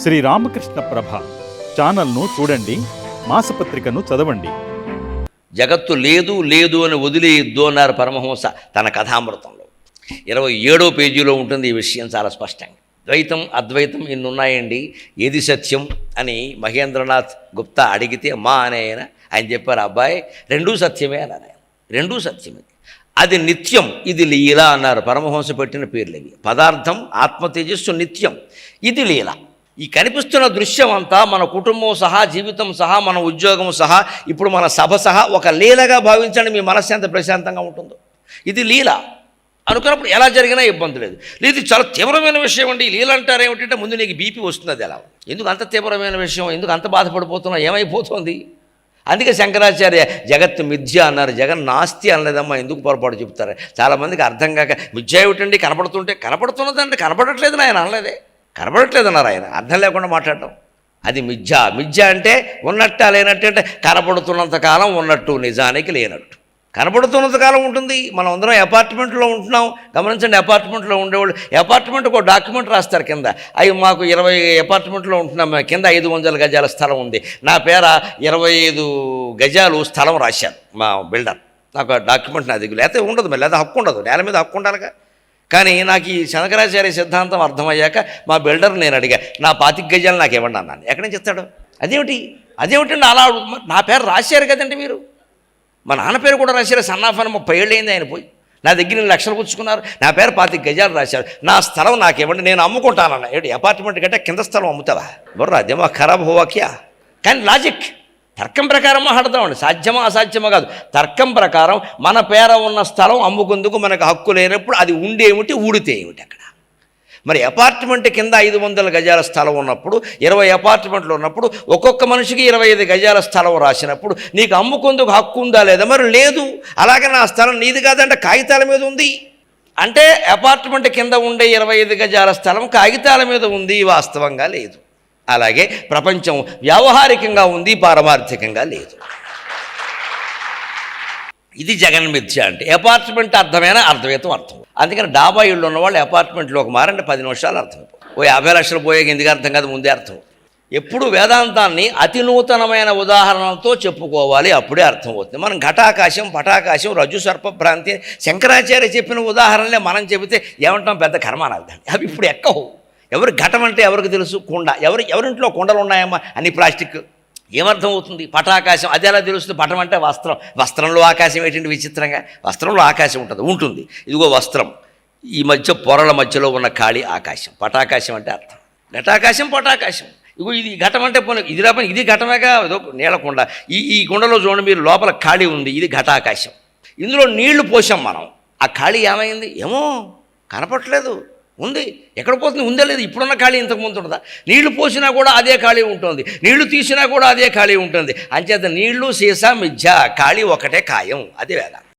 శ్రీ రామకృష్ణ ప్రభ ఛానల్ను చూడండి మాసపత్రికను చదవండి. జగత్తు లేదు లేదు అని వదిలేయొద్దు అన్నారు పరమహంస తన కథామృతంలో. ఇరవై ఏడో పేజీలో ఉంటుంది ఈ విషయం చాలా స్పష్టంగా. ద్వైతం అద్వైతం ఇన్నున్నాయండి ఏది సత్యం అని మహేంద్రనాథ్ గుప్తా అడిగితే మా అనే ఆయన ఆయన చెప్పారు అబ్బాయి రెండూ సత్యమే అన్నారు ఆయన. రెండూ సత్యమే. అది నిత్యం ఇది లీల అన్నారు పరమహంస పెట్టిన పేర్లు ఇవి. పదార్థం ఆత్మ తేజస్సు నిత్యం ఇది లీల. ఈ కనిపిస్తున్న దృశ్యం అంతా మన కుటుంబం సహా జీవితం సహా మన ఉద్యోగం సహా ఇప్పుడు మన సభ సహా ఒక లీలగా భావించండి మీ మనస్సు ఎంత ప్రశాంతంగా ఉంటుందో. ఇది లీల. అనుకున్నప్పుడు ఎలా జరిగినా ఇబ్బంది లేదు. లేదు చాలా తీవ్రమైన విషయం అండి. లీల అంటారు ఏమిటంటే ముందు నీకు బీపీ వస్తుంది అది ఎలా? ఎందుకు అంత తీవ్రమైన విషయం? ఎందుకు అంత బాధపడిపోతున్నా? ఏమైపోతుంది? అందుకే శంకరాచార్య జగత్ మిథ్య అన్నారు. జగన్ నాస్తి అనలేదమ్మా ఎందుకు పొరపాటు చెప్తారు? చాలామందికి అర్థం కాక మిథ్య ఏమిటండి? కనపడుతుంటే కనపడుతున్నదండి కనపడట్లేదు నాయన అనలేదే. కనబడట్లేదన్నారు ఆయన. అర్థం లేకుండా మాట్లాడటం అది మిథ్య మిథ్య అంటే ఉన్నట్ట లేనట్టు అంటే కనపడుతున్నంత కాలం ఉన్నట్టు నిజానికి లేనట్టు. కనబడుతున్నంత కాలం ఉంటుంది. మనం అందరం అపార్ట్మెంట్లో ఉంటున్నాం. గమనించండి అపార్ట్మెంట్లో ఉండేవాళ్ళు అపార్ట్మెంట్కి ఒక డాక్యుమెంట్ రాస్తారు కింద. అవి మాకు ఇరవై అపార్ట్మెంట్లో ఉంటున్నాం. కింద ఐదు వందల గజాల స్థలం ఉంది. నా పేర ఇరవై ఐదు గజాలు స్థలం రాశాను మా బిల్డర్. నాకు డాక్యుమెంట్ నా దగ్గర లేకపోతే ఉండదు మరి లేదా హక్కు ఉండదు. నేల మీద హక్కు ఉండాలిగా. కానీ నాకు ఈ శనకరాచార్య సిద్ధాంతం అర్థమయ్యాక మా బిల్డర్ నేను అడిగా నా పాతిక గజాలు నాకు ఇవ్వండి అన్నాను. ఎక్కడి నుంచి ఇస్తాడు? అదేమిటి? అదేమిటండి అలా నా పేరు రాశారు కదండి మీరు. మా నాన్న పేరు కూడా రాశారు. సన్నాఫ్ ముప్పై ఏళ్ళు అయింది ఆయన పోయి. నా దగ్గర నేను లక్షలు పుచ్చుకున్నారు. నా పేరు పాతిక గజాలు రాశారు. నా స్థలం నాకు ఇవ్వండి నేను అమ్ముకుంటానన్న ఏంటి అపార్ట్మెంట్ కంటే కింద స్థలం అమ్ముతావా? బుర్రా దిమా ఖరాబ్ హోవాక్యా కానీ లాజిక్. తర్కం ప్రకారం మాట్లాడతామండి సాధ్యమా అసాధ్యమా కాదు. తర్కం ప్రకారం మన పేర ఉన్న స్థలం అమ్ముకుందుకు మనకు హక్కు లేనప్పుడు అది ఉండేమిటి ఊడితే ఏమిటి అక్కడ? మరి అపార్ట్మెంట్ కింద ఐదు వందల గజాల స్థలం ఉన్నప్పుడు ఇరవై అపార్ట్మెంట్లు ఉన్నప్పుడు ఒక్కొక్క మనిషికి ఇరవై ఐదు గజాల స్థలం రాసినప్పుడు నీకు అమ్ముకుందుకు హక్కు ఉందా లేదా? మరి లేదు. అలాగే నా స్థలం నీది కాదంటే కాగితాల మీద ఉంది. అంటే అపార్ట్మెంట్ కింద ఉండే ఇరవై ఐదు గజాల స్థలం కాగితాల మీద ఉంది వాస్తవంగా లేదు. అలాగే ప్రపంచం వ్యావహారికంగా ఉంది పారమార్థికంగా లేదు. ఇది జగన్ మిథ్య అంటే. అపార్ట్మెంట్ అర్థమైన అర్థమేతం అర్థం. అందుకని డాబా ఇళ్ళు ఉన్నవాళ్ళు అపార్ట్మెంట్లోకి మారంటే పది నిమిషాలు అర్థం. ఓ యాభై లక్షలు పోయే ఎందుకు అర్థం కాదు ముందే అర్థం. ఎప్పుడు వేదాంతాన్ని అతి నూతనమైన ఉదాహరణలతో చెప్పుకోవాలి అప్పుడే అర్థమవుతుంది మనం ఘటాకాశం పటాకాశం రజ్జు సర్పభ్రాంతి శంకరాచార్య చెప్పిన ఉదాహరణలే మనం చెబితే ఏమంటాం? పెద్ద కర్మానార్థం అవి ఇప్పుడు ఎక్కవు. ఎవరు ఘటం అంటే ఎవరికి తెలుసు? కుండ. ఎవరు ఎవరింట్లో కుండలు ఉన్నాయమ్మా? అన్ని ప్లాస్టిక్. ఏమర్థం అవుతుంది పటాకాశం. అది ఎలా తెలుస్తుంది? పటం అంటే వస్త్రం. వస్త్రంలో ఆకాశం ఏంటంటే విచిత్రంగా? వస్త్రంలో ఆకాశం ఉంటుంది. ఉంటుంది. ఇదిగో వస్త్రం. ఈ మధ్య పొరల మధ్యలో ఉన్న ఖాళీ ఆకాశం. పటాకాశం అంటే అర్థం. ఘటాకాశం పటాకాశం. ఇగో ఇది ఘటం అంటే పోనీ ఇది రాపని ఇది ఘటమేగా? ఏదో నీళ్ళకుండ ఈ ఈ కుండలో చూడండి మీరు లోపల ఖాళీ ఉంది. ఇది ఘటాకాశం. ఇందులో నీళ్ళు పోసాం మనం. ఆ ఖాళీ ఏమైంది? ఏమో కనపట్లేదు ఉంది. ఎక్కడ పోతుంది? ఉందే లేదు. ఇప్పుడున్న ఖాళీ ఇంతకు ముందు ఉంటుందా? నీళ్ళు పోసినా కూడా అదే ఖాళీ ఉంటుంది. నీళ్ళు తీసినా కూడా అదే ఖాళీ ఉంటుంది. అంచేత నీళ్ళు సీసా మిథ్య ఖాళీ ఒకటే ఖాయం. అదే వేదాంతం.